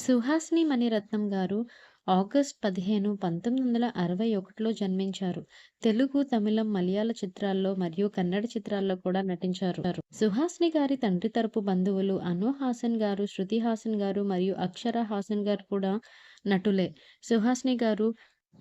సుహాసిని మణిరత్నం గారు ఆగస్ట్ పదిహేను పంతొమ్మిది వందల అరవై ఒకటిలో జన్మించారు. తెలుగు, తమిళం, మలయాళ చిత్రాల్లో మరియు కన్నడ చిత్రాల్లో కూడా నటించారు. సుహాసిని గారి తండ్రి తరపు బంధువులు అను హాసన్ గారు, శృతి హాసన్ గారు మరియు అక్షర హాసన్ గారు కూడా నటులే. సుహాసిని గారు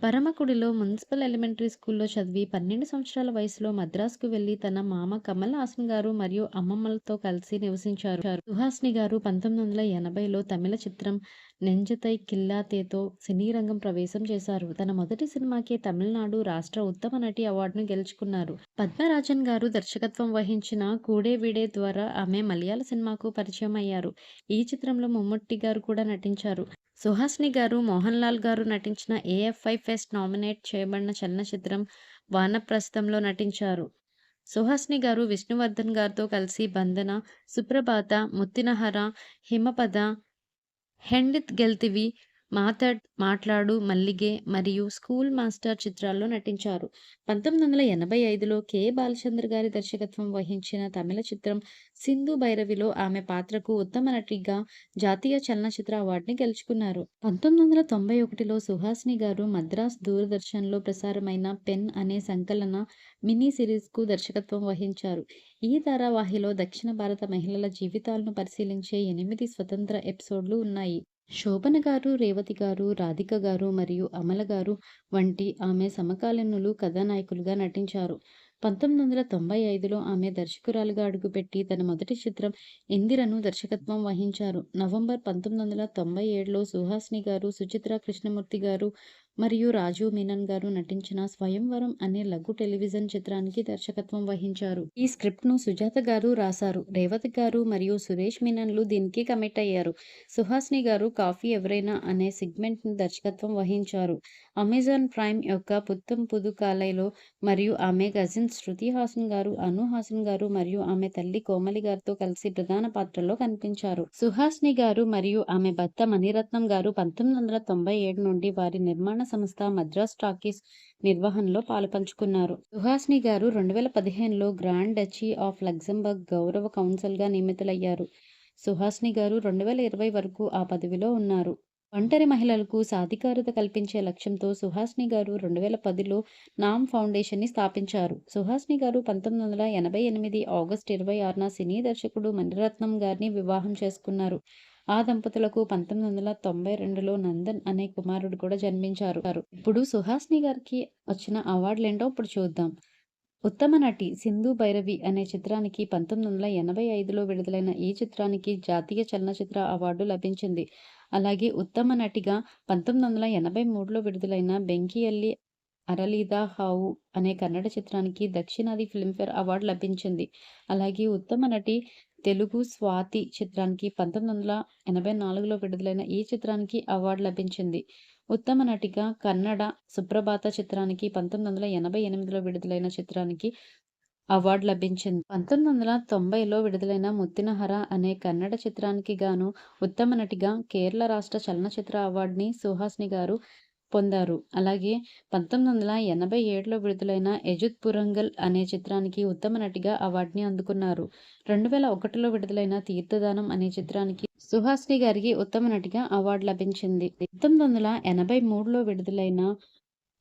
పరమకుడిలో మున్సిపల్ ఎలిమెంటరీ స్కూల్లో చదివి పన్నెండు సంవత్సరాల వయసులో మద్రాసుకు వెళ్ళి తన మామ కమల్ హాసన్ గారు మరియు అమ్మమ్మలతో కలిసి నివసించారు. సుహాసిని గారు పంతొమ్మిది వందల ఎనభైలో తమిళ చిత్రం నెంజతై కిల్లాతేతో సినీ రంగం ప్రవేశం చేశారు. తన మొదటి సినిమాకే తమిళనాడు రాష్ట్ర ఉత్తమ నటి అవార్డును గెలుచుకున్నారు. పద్మరాజన్ గారు దర్శకత్వం వహించిన కూడే వీడే ద్వారా ఆమె మలయాళ సినిమాకు పరిచయం అయ్యారు. ఈ చిత్రంలో మమ్ముట్టి గారు కూడా నటించారు. సుహాసిని గారు మోహన్ లాల్ గారు నటించిన ఏఎఫ్ఐ ఫెస్ట్ నామినేట్ చేయబడిన చలనచిత్రం వానప్రస్థంలో నటించారు. సుహాసిని గారు విష్ణువర్ధన్ గారితో కలిసి బంధన, సుప్రభాత, ముత్తినహర హిమపద, హెండిత్ గెల్తివి, మాథడ్ మాట్లాడు, మల్లిగే మరియు స్కూల్ మాస్టర్ చిత్రాల్లో నటించారు. పంతొమ్మిది వందల ఎనభై ఐదులో కె. బాలచంద్ర గారి దర్శకత్వం వహించిన తమిళ చిత్రం సింధు భైరవిలో ఆమె పాత్రకు ఉత్తమ నటిగా జాతీయ చలనచిత్ర అవార్డుని గెలుచుకున్నారు. పంతొమ్మిది వందల తొంభై ఒకటిలో సుహాసిని గారు మద్రాస్ దూరదర్శన్లో ప్రసారమైన పెన్ అనే సంకలన మినీ సిరీస్కు దర్శకత్వం వహించారు. ఈ ధారావాహిలో దక్షిణ భారత మహిళల జీవితాలను పరిశీలించే ఎనిమిది స్వతంత్ర ఎపిసోడ్లు ఉన్నాయి. శోభన గారు, రేవతి గారు, రాధిక గారు మరియు అమల గారు వంటి ఆమె సమకాలీనులు కథానాయకులుగా నటించారు. పంతొమ్మిది వందల తొంభై ఐదులో ఆమె దర్శకురాలుగా అడుగుపెట్టి తన మొదటి చిత్రం ఇందిరను దర్శకత్వం వహించారు. నవంబర్ పంతొమ్మిది వందల తొంభై ఏడులో సుహాసిని గారు, సుచిత్ర కృష్ణమూర్తి గారు మరియు రాజు మీనన్ గారు నటించిన స్వయంవరం అనే లఘు టెలివిజన్ చిత్రానికి దర్శకత్వం వహించారు. ఈ స్క్రిప్ట్ను సుజాత గారు రాశారు. రేవతి గారు మరియు సురేష్ మీనన్లు దీనికి కమిట్ అయ్యారు. సుహాస్ని గారు కాఫీ ఎవరైనా అనే సెగ్మెంట్ను దర్శకత్వం వహించారు. అమెజాన్ ప్రైమ్ యొక్క పుత్తం పుదుకాలైలో మరియు ఆమె గజిన్ శృతి హాసన్ గారు, అను హాసన్ గారు మరియు ఆమె తల్లి కోమలి గారితో కలిసి ప్రధాన పాత్రలో కనిపించారు. సుహాస్ని గారు మరియు ఆమె భర్త మణిరత్నం గారు పంతొమ్మిది వందల తొంభై ఏడు నుండి వారి నిర్మాణ సంస్థ మద్రాస్ టాకీస్ నిర్వహణలో పాలుపంచుకున్నారు. సుహాస్ని గారు రెండు వేల పదిహేనులో గ్రాండ్ డచీ ఆఫ్ లగ్జంబర్గ్ గౌరవ కౌన్సిల్గా నియమితులయ్యారు. సుహాస్ని గారు రెండు వేల ఇరవై వరకు ఆ పదవిలో ఉన్నారు. ఒంటరి మహిళలకు సాధికారత కల్పించే లక్ష్యంతో సుహాస్ని గారు రెండు వేల పదిలో నామ్ ఫౌండేషన్ని స్థాపించారు. సుహాస్ని గారు పంతొమ్మిది వందల ఎనభై ఎనిమిది ఆగస్టు ఇరవై ఆరున సినీ దర్శకుడు మణిరత్నం గారిని వివాహం చేసుకున్నారు. ఆ దంపతులకు పంతొమ్మిది వందల తొంభై రెండులో నందన్ అనే కుమారుడు కూడా జన్మించారు. ఇప్పుడు సుహాస్ని గారికి వచ్చిన అవార్డులేంటో ఇప్పుడు చూద్దాం. ఉత్తమ నటి సింధు భైరవి అనే చిత్రానికి పంతొమ్మిది వందల ఎనభై ఐదులో విడుదలైన ఈ చిత్రానికి జాతీయ చలనచిత్ర అవార్డు లభించింది. అలాగే ఉత్తమ నటిగా పంతొమ్మిది వందల ఎనభై మూడులో విడుదలైన బెంకియల్లి అరలీదా హావు అనే కన్నడ చిత్రానికి దక్షిణాది ఫిల్మ్ఫేర్ అవార్డు లభించింది. అలాగే ఉత్తమ నటి తెలుగు స్వాతి చిత్రానికి పంతొమ్మిది వందల ఎనభై నాలుగులో విడుదలైన ఈ చిత్రానికి అవార్డు లభించింది. ఉత్తమ నటిగా కన్నడ సుప్రభాత చిత్రానికి పంతొమ్మిది వందల ఎనభై ఎనిమిదిలో విడుదలైన చిత్రానికి అవార్డు లభించింది. పంతొమ్మిది వందల తొంభైలో విడుదలైన ముత్తినహర అనే కన్నడ చిత్రానికి గాను ఉత్తమ నటిగా కేరళ రాష్ట్ర చలనచిత్ర అవార్డుని సుహాసిని గారు పొందారు. అలాగే పంతొమ్మిది వందల ఎనభై ఏడులో విడుదలైన యజుత్ పురంగల్ అనే చిత్రానికి ఉత్తమ నటిగా అవార్డుని అందుకున్నారు. రెండు వేల ఒకటిలో విడుదలైన తీర్థదానం అనే చిత్రానికి సుహాసిని గారికి ఉత్తమ నటిగా అవార్డు లభించింది. పంతొమ్మిది వందల ఎనభై మూడులో విడుదలైన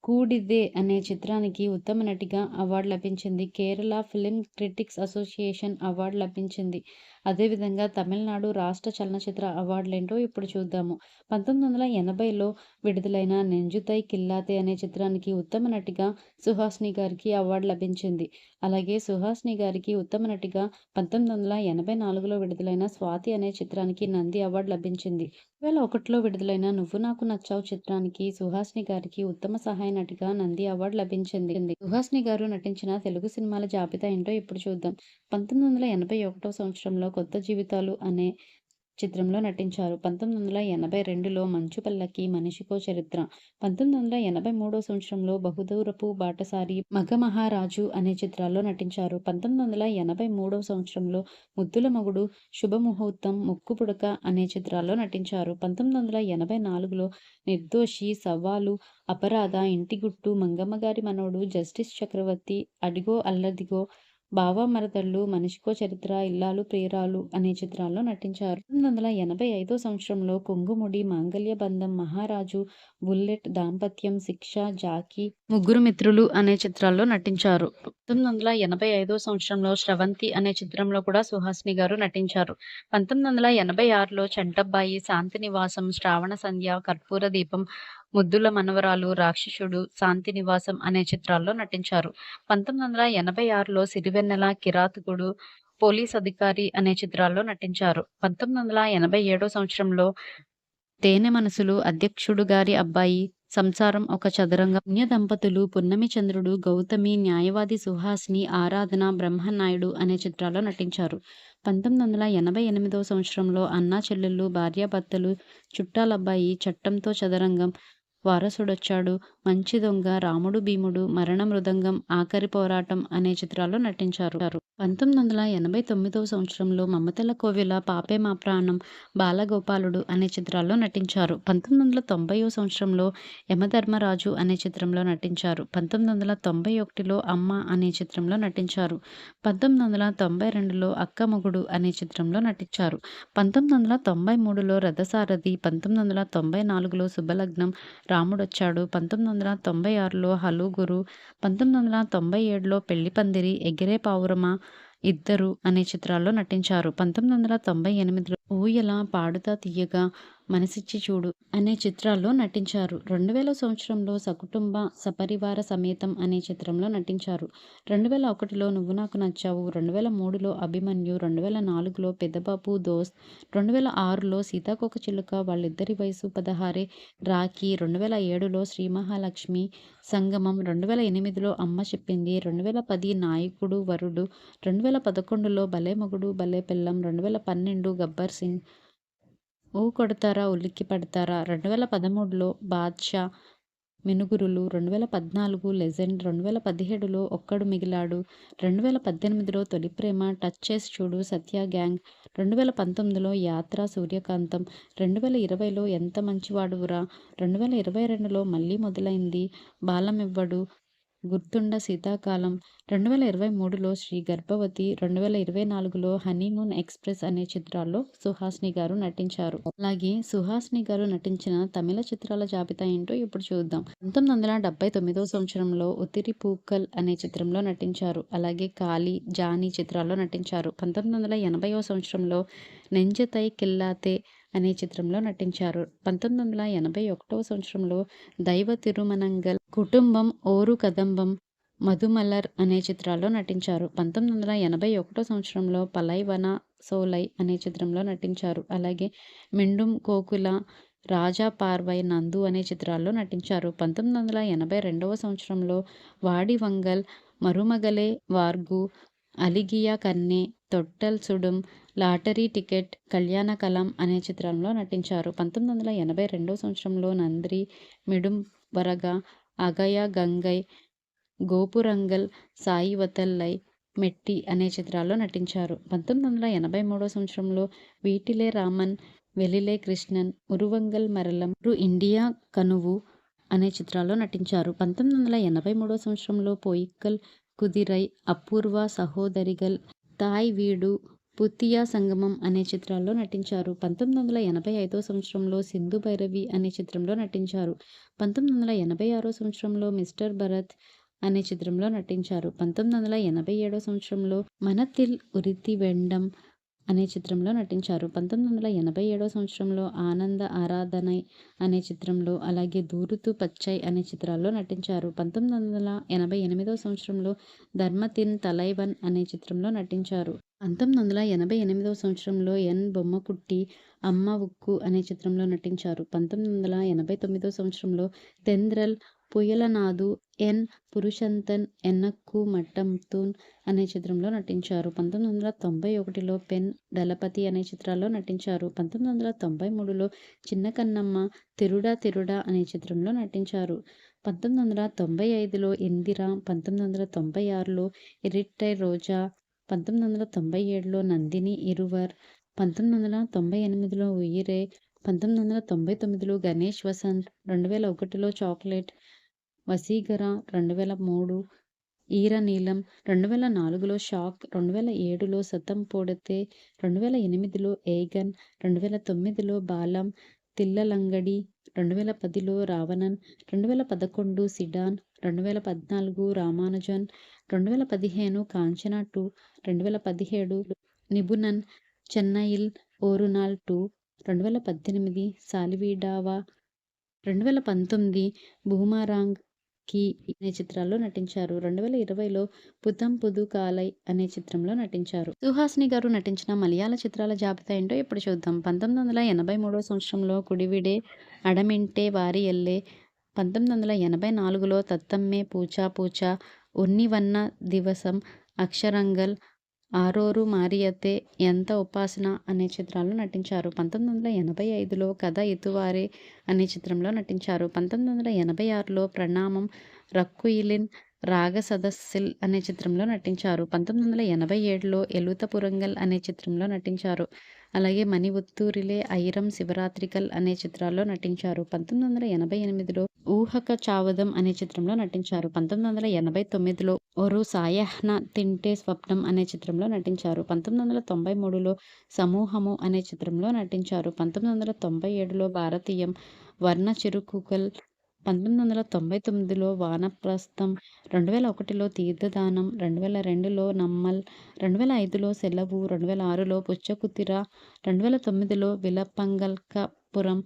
కూడిదే అనే చిత్రానికి ఉత్తమ నటిగా అవార్డు లభించింది. Kerala film critics association award లభించింది. అదేవిధంగా తమిళనాడు రాష్ట్ర చలనచిత్ర అవార్డులేంటో ఇప్పుడు చూద్దాము. పంతొమ్మిది వందల ఎనభైలో విడుదలైన నెంజుతై కిల్లాతే అనే చిత్రానికి ఉత్తమ నటిగా సుహాస్ని గారికి అవార్డు లభించింది. అలాగే సుహాస్ని గారికి ఉత్తమ నటిగా పంతొమ్మిది వందల ఎనభై నాలుగులో విడుదలైన స్వాతి అనే చిత్రానికి నంది అవార్డు లభించింది. వేల ఒకటిలో విడుదలైన నువ్వు నాకు నచ్చావు చిత్రానికి సుహాస్ని గారికి ఉత్తమ సహాయ నటిగా నంది అవార్డు లభించింది. సుహాస్ని గారు నటించిన తెలుగు సినిమాల జాబితా ఏంటో ఇప్పుడు చూద్దాం. పంతొమ్మిది వందల ఎనభై ఒకటో సంవత్సరంలో కొత్త జీవితాలు అనే చిత్రంలో నటించారు. పంతొమ్మిది వందల ఎనభై రెండులో మంచు పల్లకి, మనిషికో చరిత్ర, పంతొమ్మిది వందల ఎనభై మూడో సంవత్సరంలో బహుదూరపు బాటసారి, మగమహారాజు అనే చిత్రాల్లో నటించారు. పంతొమ్మిది వందల ఎనభై మూడో సంవత్సరంలో ముద్దుల మగుడు శుభముహూర్తం, ముక్కుపుడక అనే చిత్రాల్లో నటించారు. పంతొమ్మిది వందల ఎనభై నాలుగులో నిర్దోషి, సవాలు, అపరాధ, ఇంటిగుట్టు, మంగమ్మగారి మనవడు, జస్టిస్ చక్రవర్తి, అడిగో అల్లదిగో బావ మరదళ్ళు, మనిషికో చరిత్ర, ఇల్లాలు ప్రియురాలు అనే చిత్రాల్లో నటించారు. 1985 సంవత్సరంలో కొంగుముడి, మాంగల్య బంధం, మహారాజు, బుల్లెట్, దాంపత్యం, శిక్ష, జాకి ముగ్గురు మిత్రులు అనే చిత్రాల్లో నటించారు. 1985 సంవత్సరంలో శ్రవంతి అనే చిత్రంలో కూడా సుహాసిని గారు నటించారు. 1986లో చంటబ్బాయి, శాంతినివాసం, శ్రావణ సంధ్య, కర్పూర దీపం, ముద్దుల మనవరాలు, రాక్షసుడు, శాంతి నివాసం అనే చిత్రాల్లో నటించారు. 1986లో సిరివెన్నెల, కిరాతకుడు, పోలీస్ అధికారి అనే చిత్రాల్లో నటించారు. 1987 సంవత్సరంలో తేనె మనసులు, అధ్యక్షుడు గారి అబ్బాయి, సంసారం ఒక చదరంగం, పుణ్య దంపతులు, పున్నమి చంద్రుడు, గౌతమి, న్యాయవాది సుహాసిని, ఆరాధన, బ్రహ్మనాయుడు అనే చిత్రాల్లో నటించారు. 1988 సంవత్సరంలో అన్నా చెల్లెళ్ళు, భార్యాభర్తలు, చుట్టాలబ్బాయి, చట్టంతో చదరంగం, వారసుడొచ్చాడు. మంచి దొంగ రాముడు భీముడు మరణ మృదంగం ఆఖరి పోరాటం అనే చిత్రాల్లో నటించారు. పంతొమ్మిది వందల ఎనభై తొమ్మిదవ సంవత్సరంలో మమతల కోవిల పాపే మా ప్రాణం బాలగోపాలుడు అనే చిత్రాల్లో నటించారు. పంతొమ్మిది వందల తొంభైవ సంవత్సరంలో యమధర్మరాజు అనే చిత్రంలో నటించారు. పంతొమ్మిది వందల తొంభై ఒకటిలో అమ్మ అనే చిత్రంలో నటించారు. పంతొమ్మిది వందల తొంభై రెండులో అక్కమొగుడు అనే చిత్రంలో నటించారు. పంతొమ్మిది వందల తొంభై మూడులో రథసారథి పంతొమ్మిది వందల తొంభై నాలుగులో శుభలగ్నం రాముడు వచ్చాడు పంతొమ్మిది వందల తొంభై ఆరులో హలుగురు పంతొమ్మిది వందల తొంభై ఏడులో పెళ్ళి పందిరి ఎగిరే పావురమ ఇద్దరు అనే చిత్రాల్లో నటించారు. పంతొమ్మిది వందల తొంభై ఎనిమిదిలో ఊయల, పాడుతా తీయగా, మనసిచ్చి చూడు అనే చిత్రాల్లో నటించారు. 2000 సంవత్సరంలో సకుటుంబ సపరివార సమేతం అనే చిత్రంలో నటించారు. 2001లో నువ్వు నాకు నచ్చావు, 2003లో అభిమన్యు, 2004లో పెద్దబాబు దోస్త్, 2006లో సీతాకోకచిలుక, వాళ్ళిద్దరి వయసు పదహారే, రాఖీ, 2007లో శ్రీమహాలక్ష్మి, సంగమం, 2008లో అమ్మ చెప్పింది, 2010 నాయకుడు వరుడు, 2011లో భలే మగుడు భలే పెళ్ళాం, 2012 గబ్బర్ సింగ్ ఓ కొడతారా ఉలిక్కి పడతారా? రెండు వేల పదమూడులో బాద్షా మినుగురులు రెండు వేల పద్నాలుగు లెజెండ్ రెండు వేల పదిహేడులో ఒక్కడు మిగిలాడు రెండు వేల పద్దెనిమిదిలో తొలి ప్రేమ టచ్ చేసి చూడు సత్య గ్యాంగ్ రెండు వేల పంతొమ్మిదిలో యాత్ర సూర్యకాంతం రెండు వేల ఇరవైలో ఎంత మంచివాడువురా రెండు వేల ఇరవై రెండులో మళ్ళీ మొదలైంది బాలం ఇవ్వడు గుర్తుండ శీతాకాలం, 2023లో శ్రీ గర్భవతి, 2024లో హనీమూన్ ఎక్స్ప్రెస్ అనే చిత్రాల్లో సుహాస్ని గారు నటించారు. అలాగే సుహాస్ని గారు నటించిన తమిళ చిత్రాల జాబితా ఏంటో ఇప్పుడు చూద్దాం. 1979 సంవత్సరంలో ఉతిరి పూక్కల్ అనే చిత్రంలో నటించారు. అలాగే కాళీ, జానీ చిత్రాల్లో నటించారు. 1980వ సంవత్సరంలో నెంజతై కిల్లాతే అనే చిత్రంలో నటించారు. 1981వ సంవత్సరంలో దైవ తిరుమనంగల్, కుటుంబం, ఓరు కదంబం, మధుమలర్ అనే చిత్రాల్లో నటించారు. 1981 సంవత్సరంలో పలైవన సోలై అనే చిత్రంలో నటించారు. అలాగే మిండుం కోకుల రాజా పార్వై, నందు అనే చిత్రాల్లో నటించారు. 1982వ సంవత్సరంలో వాడివంగల్, మరుమగలే వార్గు, అలిగియా కన్నె, తొట్టల్ సుడుం, లాటరీ టికెట్, కళ్యాణ కలం అనే చిత్రంలో నటించారు. 1982 సంవత్సరంలో నంద్రి, మిడుం వరగ, అగయ గంగై, గోపురంగల్, సాయివతల్లై, మెట్టి అనే చిత్రాల్లో నటించారు. 1983 సంవత్సరంలో వీటిలే రామన్, వెలిలే కృష్ణన్, ఉరువంగల్ మరలం, రు ఇండియా కనువు అనే చిత్రాల్లో నటించారు. 1983 సంవత్సరంలో పోయిక్కల్ కుదిరై, అపూర్వ సహోదరిగల్, తాయ్ వీడు, పుతియా సంగమం అనే చిత్రాల్లో నటించారు. 1985 సంవత్సరంలో సింధు భైరవి అనే చిత్రంలో నటించారు. 1986 సంవత్సరంలో మిస్టర్ భరత్ అనే చిత్రంలో నటించారు. 1987 సంవత్సరంలో మనతిల్ ఉరితి వెండం అనే చిత్రంలో నటించారు. 1987 సంవత్సరంలో ఆనంద ఆరాధనై అనే చిత్రంలో, అలాగే దూరుతూ పచ్చై అనే చిత్రాల్లో నటించారు. 1988 సంవత్సరంలో ధర్మతిన్ తలైవన్ అనే చిత్రంలో నటించారు. 1988 సంవత్సరంలో ఎన్ బొమ్మకుట్టి, అమ్మ ఉక్కు అనే చిత్రంలో నటించారు. పంతొమ్మిది వందల ఎనభై తొమ్మిదో సంవత్సరంలో తెంద్రల్ పుయలనాదు ఎన్. పురుషంతన్ ఎన్నక్కు మట్టంతూన్ అనే చిత్రంలో నటించారు. పంతొమ్మిది వందల తొంభై ఒకటిలో పెన్ దళపతి అనే చిత్రాల్లో నటించారు. పంతొమ్మిది వందల తొంభై మూడులో చిన్న కన్నమ్మ తిరుడా తిరుడా అనే చిత్రంలో నటించారు. పంతొమ్మిది వందల తొంభై ఐదులో ఇందిర పంతొమ్మిది వందల తొంభై ఆరులో ఇరిట్టై రోజా పంతొమ్మిది వందల తొంభై ఏడులో నందిని ఇరువర్ పంతొమ్మిది వందల తొంభై ఎనిమిదిలో ఉయ్యిరే పంతొమ్మిది వందల తొంభై తొమ్మిదిలో గణేష్ వసంత్ రెండు వేల ఒకటిలో చాక్లెట్ వసీగర రెండు వేల మూడు ఈర నీలం రెండు వేల నాలుగులో షాక్ రెండు వేల ఏడులో సతం పోడితే రెండు వేల ఎనిమిదిలో ఏగన్ రెండు వేల తొమ్మిదిలో బాలం తిల్లలంగడి రెండు వేల పదిలో రావణన్ రెండు వేల పదకొండు సిడాన్ రెండు వేల పద్నాలుగు రామానుజన్ రెండు వేల పదిహేను కాంచనా టూ రెండు వేల పదిహేడు నిబునన్ చెన్నైల్ ఓరునాల్ టూ, 2018 సాలివిడావా, 2019 బూమరాంగ్కి అనే చిత్రాల్లో నటించారు. రెండు వేల ఇరవైలో పుతం పుదు కాలై అనే చిత్రంలో నటించారు. సుహాసిని గారు నటించిన మలయాళ చిత్రాల జాబితా ఏంటో ఇప్పుడు చూద్దాం. 1983 సంవత్సరంలో కుడివిడే అడమింటే వారి ఎల్లె పంతొమ్మిది వందల ఎనభై నాలుగులో తత్తమ్మే పూచా పూచా, ఉన్నివన్న దివసం, అక్షరంగల్, ఆరోరు మారియతే, ఎంత ఉపాసన అనే చిత్రాల్లో నటించారు. 1985లో కథ ఇతువారే అనే చిత్రంలో నటించారు. 1986లో ప్రణామం, రక్కుయిలిన్, రాగ సదస్సిల్ అనే చిత్రంలో నటించారు. పంతొమ్మిది వందల ఎనభై ఏడులో ఎలుత పురంగల్ అనే చిత్రంలో నటించారు. అలాగే మణి ఉత్తూరిలే ఐరం శివరాత్రికల్ అనే చిత్రాల్లో నటించారు. పంతొమ్మిది వందల ఎనభై ఎనిమిదిలో ఊహక చావదం అనే చిత్రంలో నటించారు. పంతొమ్మిది వందల ఎనభై తొమ్మిదిలో ఒరు సాయహ్న తింటే స్వప్నం అనే చిత్రంలో నటించారు. పంతొమ్మిది వందల తొంభై మూడులో సమూహము అనే చిత్రంలో నటించారు. పంతొమ్మిది వందల తొంభై ఏడులో భారతీయం వర్ణ చిరుకుకల్ పంతొమ్మిది వందల తొంభై తొమ్మిదిలో వానప్రస్థం రెండు వేల ఒకటిలో తీర్థదానం రెండు వేల రెండులో నమ్మల్ రెండు వేల ఐదులో సెలవు రెండు వేల ఆరులో పుచ్చకుతిర రెండు వేల తొమ్మిదిలో విలపంగల్కపురం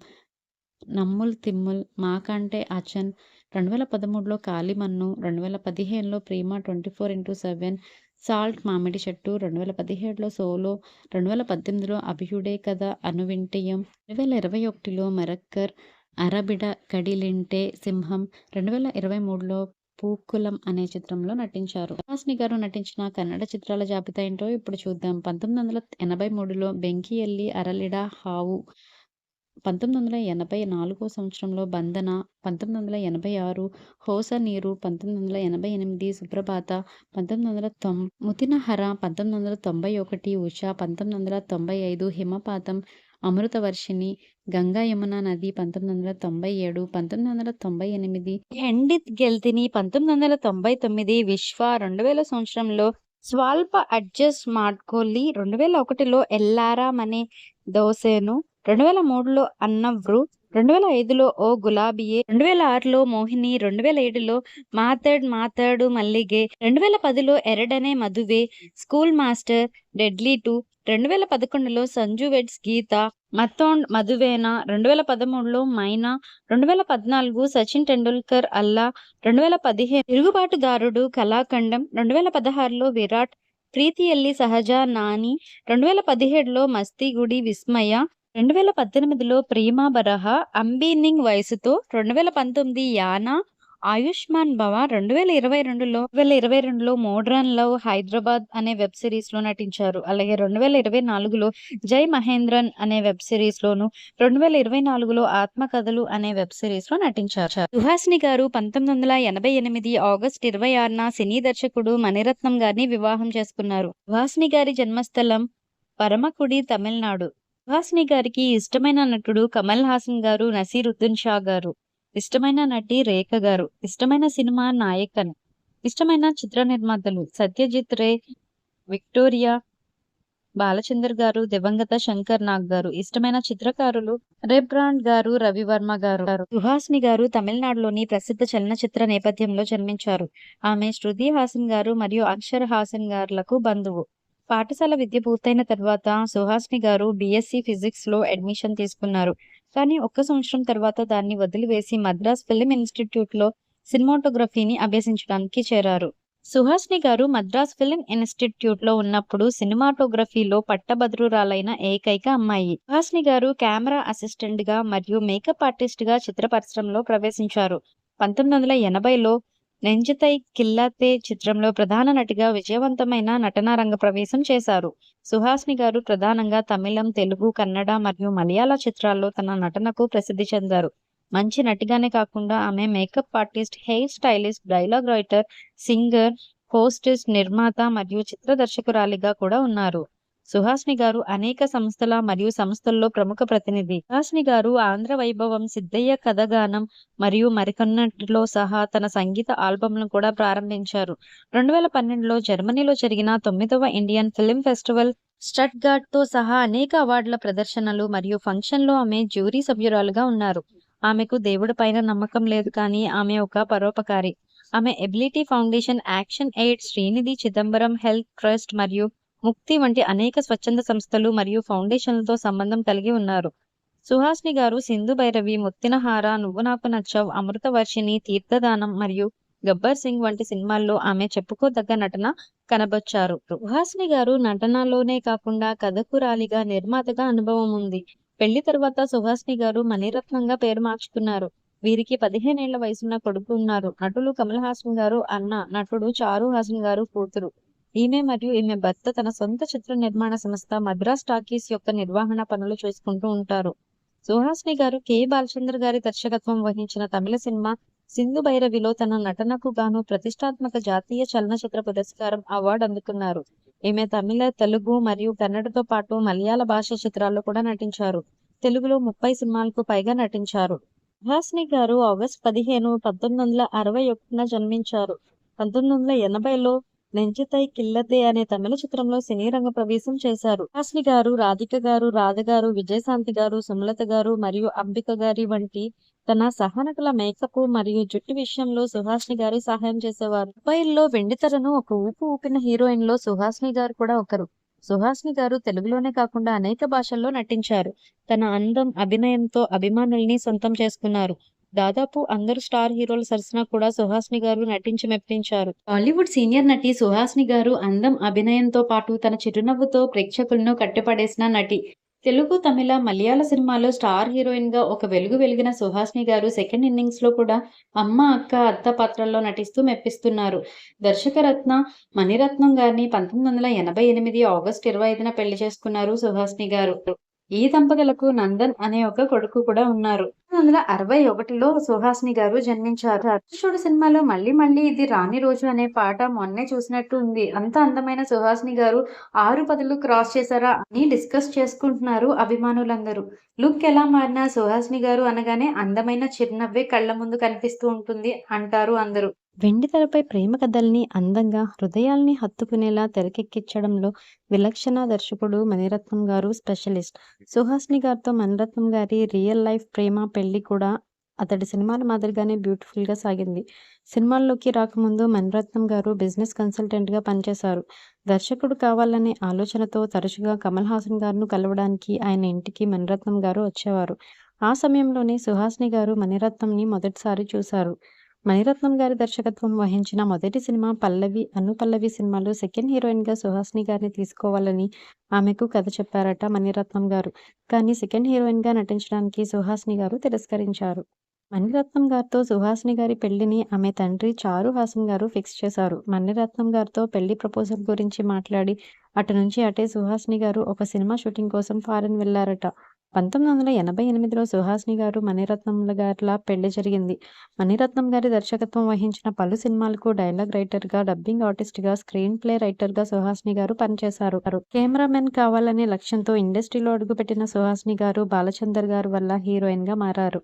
నమ్ముల్ తిమ్ముల్ మాకంటే అచన్ రెండు వేల పదమూడులో కాలిమన్ను రెండు వేల పదిహేనులో ప్రీమా twenty four into seven salt మామిడి చెట్టు రెండు వేల పదిహేడులో సోలో రెండు వేల పద్దెనిమిదిలో అభియుడే కథ అనువింటియం రెండు వేల ఇరవై ఒకటిలో మెరక్కర్ అరబిడ కడిలింటే సింహం రెండు వేల ఇరవై మూడులో పూకులం అనే చిత్రంలో నటించారు. సుహాసిని గారు నటించిన కన్నడ చిత్రాల జాబితా ఏంటో ఇప్పుడు చూద్దాం. పంతొమ్మిది వందల ఎనభై మూడులో బెంకి ఎల్లి అరలిడ హావు. పంతొమ్మిది వందల ఎనభై నాలుగో సంవత్సరంలో బంధన పంతొమ్మిది వందల ఎనభై ఆరు హోస నీరు. పంతొమ్మిది వందల ఎనభై ఎనిమిది సుప్రభాత. పంతొమ్మిది వందల తొం ముతినహర. పంతొమ్మిది వందల తొంభై ఒకటి ఉషా. పంతొమ్మిది వందల తొంభై ఐదు హిమపాతం. అమృతవర్షిణి గంగా యమున నది పంతొమ్మిది వందల తొంభై ఏడు పంతొమ్మిది వందల తొంభై ఎనిమిది హెండిత్ గెల్తిని పంతొమ్మిది వందల తొంభై తొమ్మిది విశ్వ రెండు వేల సంవత్సరంలో స్వల్ప అడ్జస్ట్ మాడ్కోలి రెండు వేల ఒకటిలో ఎల్లారా అనే దోసేను రెండు వేల మూడులో అన్నవ్రు రెండు వేల ఐదులో ఓ గులాబీయే రెండు వేల ఆరులో మోహిని రెండు వేల ఏడులో మాతడ్ మాతాడు మల్లిగే రెండు వేల పదిలో ఎరడనే మధువే స్కూల్ మాస్టర్ డెడ్లీ టూ రెండు వేల పదకొండులో సంజు వెడ్స్ గీత మత్తోండ్ మధువేన రెండు వేల పదమూడులో మైనా రెండు వేల పద్నాలుగు సచిన్ టెండూల్కర్ అల్లా రెండు వేల పదిహేను తిరుగుబాటుదారుడు కళాఖండం రెండు వేల పదహారులో విరాట్ ప్రీతి ప్రీతియల్లి సహజ నాని రెండు వేల పదిహేడులో మస్తిగుడి విస్మయ రెండు వేల పద్దెనిమిదిలో ప్రియమా బరహ అంబీనింగ్ వయసుతో రెండు వేల పంతొమ్మిది యానా ఆయుష్మాన్ భవ రెండు వేల ఇరవై రెండులో రెండు వేల ఇరవై రెండులో మోడ్రన్ లవ్ హైదరాబాద్ అనే వెబ్ సిరీస్లో నటించారు. అలాగే రెండు వేల ఇరవై నాలుగులో జై మహేంద్రన్ అనే వెబ్ సిరీస్ లోను రెండు వేల ఇరవై నాలుగులో ఆత్మకథలు అనే వెబ్ సిరీస్లో నటించారు. సుహాసిని గారు పంతొమ్మిది వందల ఎనభై ఎనిమిది ఆగస్ట్ ఇరవై ఆరున సినీ దర్శకుడు మణిరత్నం గారిని వివాహం చేసుకున్నారు. సుహాసిని గారి జన్మస్థలం పరమకుడి తమిళనాడు. సుహాసిని గారికి ఇష్టమైన నటుడు కమల్ హాసన్ గారు, నసీరుద్దీన్ షా గారు. ఇష్టమైన నటి రేఖ గారు. ఇష్టమైన సినిమా నాయకన్. ఇష్టమైన చిత్ర నిర్మాతలు సత్యజిత్ రే, విక్టోరియా బాలచందర్ గారు, దివంగత శంకర్ నాగ్ గారు. ఇష్టమైన చిత్రకారులు రెబ్రాండ్ గారు, రవివర్మ గారు. సుహాసిని గారు తమిళనాడులోని ప్రసిద్ధ చలనచిత్ర నేపథ్యంలో జన్మించారు. ఆమె శృతి హాసన్ గారు మరియు అక్షర్ హాసన్ గారులకు బంధువు. పాఠశాల విద్య పూర్తయిన తర్వాత సుహాస్ని గారు బీఎస్సీ ఫిజిక్స్లో అడ్మిషన్ తీసుకున్నారు. కానీ ఒక్క సంవత్సరం తర్వాత దాన్ని వదిలివేసి మద్రాస్ ఫిల్మ్ ఇన్స్టిట్యూట్లో సినిమాటోగ్రఫీని అభ్యసించడానికి చేరారు. సుహాస్ని గారు మద్రాస్ ఫిల్మ్ ఇన్స్టిట్యూట్లో ఉన్నప్పుడు సినిమాటోగ్రఫీలో పట్టభద్రురాలైన ఏకైక అమ్మాయి. సుహాస్ని గారు కెమెరా అసిస్టెంట్గా మరియు మేకప్ ఆర్టిస్ట్గా చిత్ర పరిశ్రమలో ప్రవేశించారు. 1980లో నెంజతై కిల్లాతే చిత్రంలో ప్రధాన నటిగా విజయవంతమైన నటనా రంగ ప్రవేశం చేశారు. సుహాస్ని గారు ప్రధానంగా తమిళం, తెలుగు, కన్నడ మరియు మలయాళ చిత్రాల్లో తన నటనకు ప్రసిద్ధి చెందారు. మంచి నటిగానే కాకుండా ఆమె makeup artist, hair stylist, dialogue writer, singer, hostess, నిర్మాత మరియు చిత్ర దర్శకురాలిగా కూడా ఉన్నారు. సుహాసిని గారు అనేక సంస్థల మరియు సంస్థల్లో ప్రముఖ ప్రతినిధి. సుహాసిని గారు ఆంధ్ర వైభవం సిద్ధయ్య కథగానం మరియు మరికొన్నటిలో సహా తన సంగీత ఆల్బమ్లను కూడా ప్రారంభించారు. రెండు వేల పన్నెండులో జర్మనీలో జరిగిన తొమ్మిదవ ఇండియన్ ఫిల్మ్ ఫెస్టివల్ స్టట్గార్ట్తో సహా అనేక అవార్డుల ప్రదర్శనలు మరియు ఫంక్షన్లో ఆమె జ్యూరీ సభ్యురాలుగా ఉన్నారు. ఆమెకు దేవుడి పైన నమ్మకం లేదు కానీ ఆమె ఒక పరోపకారి. ఆమె ability foundation action aid Srinidhi Chidambaram health trust మరియు ముక్తి వంటి అనేక స్వచ్ఛంద సంస్థలు మరియు ఫౌండేషన్లతో సంబంధం కలిగి ఉన్నారు. సుహాస్ని గారు సింధు భైరవి ముత్తినహార నువ్వు నాకు నచ్చవ్ అమృతవర్షిణి తీర్థదానం మరియు గబ్బర్ సింగ్ వంటి సినిమాల్లో ఆమె చెప్పుకోదగ్గ నటన కనబొచ్చారు. సుహాస్ని గారు నటనలోనే కాకుండా కథకురాలిగా నిర్మాతగా అనుభవం ఉంది. పెళ్ళి తర్వాత సుహాస్ని గారు మణిరత్నంగా పేరు మార్చుకున్నారు. వీరికి పదిహేనేళ్ళ వయసున్న కొడుకు ఉన్నారు. నటులు కమల్ హాసన్ గారు అన్న నటుడు చారు హాసన్ గారు కూతురు. ఈమె మరియు ఈమె భర్త తన సొంత చిత్ర నిర్మాణ సంస్థ మద్రాస్ టాకీస్ యొక్క నిర్వహణ పనులు చేసుకుంటూ ఉంటారు. సుహాసిని గారు కె. బాలచంద్ర గారి దర్శకత్వం వహించిన తమిళ సినిమా సింధు భైరవిలో తన నటనకు గాను ప్రతిష్టాత్మక జాతీయ చలనచిత్ర పురస్కారం అవార్డు అందుకున్నారు. ఈమె తమిళ తెలుగు మరియు కన్నడతో పాటు మలయాళ భాష చిత్రాల్లో కూడా నటించారు. తెలుగులో ముప్పై సినిమాలకు పైగా నటించారు. సుహాసిని గారు ఆగస్ట్ పదిహేను పంతొమ్మిది వందల అరవై ఒకటిన జన్మించారు. పంతొమ్మిది వందల ఎనభైలో నెంజితై కిల్లతే అనే తమిళ చిత్రంలో సినీ రంగ ప్రవేశం చేశారు. హాస్ని గారు రాధిక గారు రాధ గారు విజయశాంతి గారు సుమలత గారు మరియు అంబిక గారి వంటి తన సహనకుల మేకప్ మరియు జుట్టు విషయంలో సుహాసిని గారు సహాయం చేసేవారు. మొబైల్లో వెండితెరను ఒక ఊపు ఊపిన హీరోయిన్లో సుహాసిని గారు కూడా ఒకరు. సుహాసిని గారు తెలుగులోనే కాకుండా అనేక భాషల్లో నటించారు. తన అందం అభినయంతో అభిమానుల్ని సొంతం చేసుకున్నారు. దాదాపు అందరు స్టార్ హీరోల సరసన కూడా సుహాసిని గారు నటించి మెప్పించారు. బాలీవుడ్ సీనియర్ నటి సుహాసిని గారు అందం అభినయంతో పాటు తన చిరునవ్వుతో ప్రేక్షకులను కట్టిపడేసిన నటి. తెలుగు తమిళ మలయాళ సినిమాలో స్టార్ హీరోయిన్గా ఒక వెలుగు వెలిగిన సుహాసిని గారు సెకండ్ ఇన్నింగ్స్లో కూడా అమ్మ అక్క అత్త పాత్రల్లో నటిస్తూ మెప్పిస్తున్నారు. దర్శకరత్న మణిరత్నం గారిని పంతొమ్మిది వందల ఎనభై ఎనిమిది ఆగస్టు ఇరవై ఐదున పెళ్ళి చేసుకున్నారు సుహాసిని గారు. ఈ దంపతులకు నందన్ అనే ఒక కొడుకు కూడా ఉన్నారు. వందల అరవై ఒకటిలో సుహాసిని గారు జన్మించారు. అర్జునుడు సినిమాలో మళ్ళీ మళ్ళీ ఇది రాని రోజు అనే పాట మొన్నే చూసినట్టు ఉంది. అంత అందమైన సుహాసిని గారు ఆరు పదులు క్రాస్ చేశారా అని డిస్కస్ చేసుకుంటున్నారు అభిమానులందరూ. లుక్ ఎలా మారినా సుహాసిని గారు అనగానే అందమైన చిరునవ్వే కళ్ళ ముందు కనిపిస్తూ ఉంటుంది అంటారు అందరూ. వెండి తెరపై ప్రేమ కథల్ని అందంగా హృదయాల్ని హత్తుకునేలా తెరకెక్కించడంలో విలక్షణ దర్శకుడు మణిరత్నం గారు స్పెషలిస్ట్. సుహాసిని గారితో మణిరత్నం గారి రియల్ లైఫ్ ప్రేమ పెళ్ళి కూడా అతడి సినిమాల మాదిరిగానే బ్యూటిఫుల్గా సాగింది. సినిమాల్లోకి రాకముందు మణిరత్నం గారు బిజినెస్ కన్సల్టెంట్గా పనిచేశారు. దర్శకుడు కావాలనే ఆలోచనతో తరచుగా కమల్ హాసన్ గారిను కలవడానికి ఆయన ఇంటికి మణిరత్నం గారు వచ్చేవారు. ఆ సమయంలోనే సుహాసిని గారు మణిరత్నంని మొదటిసారి చూశారు. మణిరత్నం గారి దర్శకత్వం వహించిన మొదటి సినిమా పల్లవి అను పల్లవి సినిమాలో సెకండ్ హీరోయిన్గా సుహాసిని గారిని తీసుకోవాలని ఆమెకు కథ చెప్పారట మణిరత్నం గారు. కానీ సెకండ్ హీరోయిన్గా నటించడానికి సుహాసిని గారు తిరస్కరించారు. మణిరత్నం గారితో సుహాసిని గారి పెళ్ళిని ఆమె తండ్రి చారు హాసన్ గారు ఫిక్స్ చేశారు. మణిరత్నం గారితో పెళ్ళి ప్రపోజల్ గురించి మాట్లాడి అటు నుంచి అటే సుహాసిని గారు ఒక సినిమా షూటింగ్ కోసం ఫారెన్ వెళ్ళారట పంతొమ్మిది వందల ఎనభై ఎనిమిదిలో సుహాసిని గారు మణిరత్నం గారిల పెళ్ళి జరిగింది. మణిరత్నం గారి దర్శకత్వం వహించిన పలు సినిమాలకు డైలాగ్ రైటర్గా డబ్బింగ్ ఆర్టిస్ట్గా స్క్రీన్ ప్లే రైటర్గా సుహాసిని గారు పనిచేశారు. కెమెరామెన్ కావాలనే లక్ష్యంతో ఇండస్ట్రీలో అడుగుపెట్టిన సుహాసిని గారు బాలచందర్ గారు వల్ల హీరోయిన్గా మారారు.